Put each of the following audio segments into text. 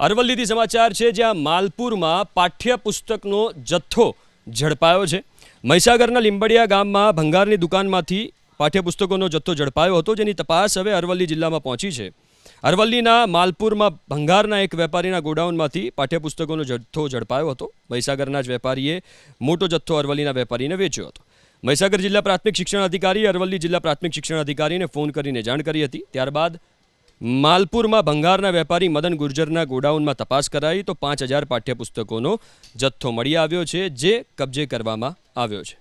અરવલ્લીથી સમાચાર છે, જ્યાં માલપુરમાં પાઠ્યપુસ્તકનો જથ્થો ઝડપાયો છે. મહીસાગરના લીંબડિયા ગામમાં ભંગારની દુકાનમાંથી પાઠ્યપુસ્તકોનો જથ્થો ઝડપાયો હતો, જેની તપાસ હવે અરવલ્લી જિલ્લામાં પહોંચી છે. અરવલ્લીના માલપુરમાં ભંગારના એક વેપારીના ગોડાઉનમાંથી પાઠ્યપુસ્તકોનો જથ્થો ઝડપાયો હતો. મહીસાગરના જ વેપારીએ મોટો જથ્થો અરવલ્લીના વેપારીને વેચ્યો હતો. મહીસાગર જિલ્લા પ્રાથમિક શિક્ષણ અધિકારી અરવલ્લી જિલ્લા પ્રાથમિક શિક્ષણ અધિકારીને ફોન કરીને જાણ કરી હતી. ત્યારબાદ માલપુરમાં ભંગારના વેપારી મદન ગુર્જરના ગોડાઉનમાં તપાસ કરાઈ તો પાંચ હજાર પાઠ્યપુસ્તકોનો જથ્થો મળી આવ્યો છે, જે કબજે કરવામાં આવ્યો છે.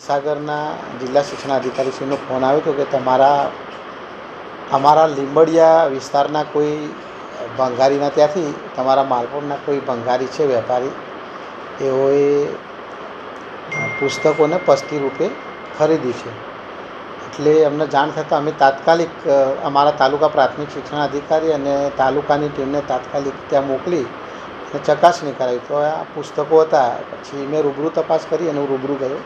સાગરના જિલ્લા શિક્ષણ અધિકારીશ્રીનો ફોન આવ્યો હતો કે તમારા, અમારા લીંબડિયા વિસ્તારના કોઈ ભંગારીના ત્યાંથી તમારા માલપુરના કોઈ ભંગારી છે વેપારી એઓએ પુસ્તકોને પસ્તી રૂપે ખરીદી છે. એટલે અમને જાણ થતાં અમે તાત્કાલિક અમારા તાલુકા પ્રાથમિક શિક્ષણ અધિકારી અને તાલુકાની ટીમને તાત્કાલિક ત્યાં મોકલી અને ચકાસણી કરાવી. તો આ પુસ્તકો હતા, પછી મેં રૂબરૂ તપાસ કરી અને હું રૂબરૂ ગયો.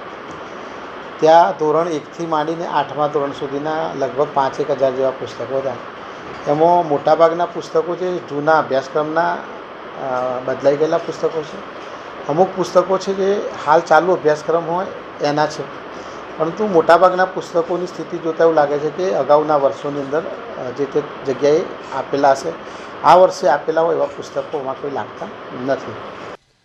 ત્યાં ધોરણ એકથી માંડીને આઠમા ધોરણ સુધીના લગભગ પાંચેક હજાર જેવા પુસ્તકો હતા. એમાં મોટાભાગના પુસ્તકો છે, જૂના અભ્યાસક્રમના બદલાઈ ગયેલા પુસ્તકો છે. અમુક પુસ્તકો છે જે હાલ ચાલુ અભ્યાસક્રમ હોય, એના છે. પરંતુ મોટાભાગના પુસ્તકોની સ્થિતિ જોતાં એવું લાગે છે કે અગાઉના વર્ષોની અંદર જે તે જગ્યાએ આપેલા હશે, આ વર્ષે આપેલા હોય એવા પુસ્તકોમાં કોઈ લાગતા નથી.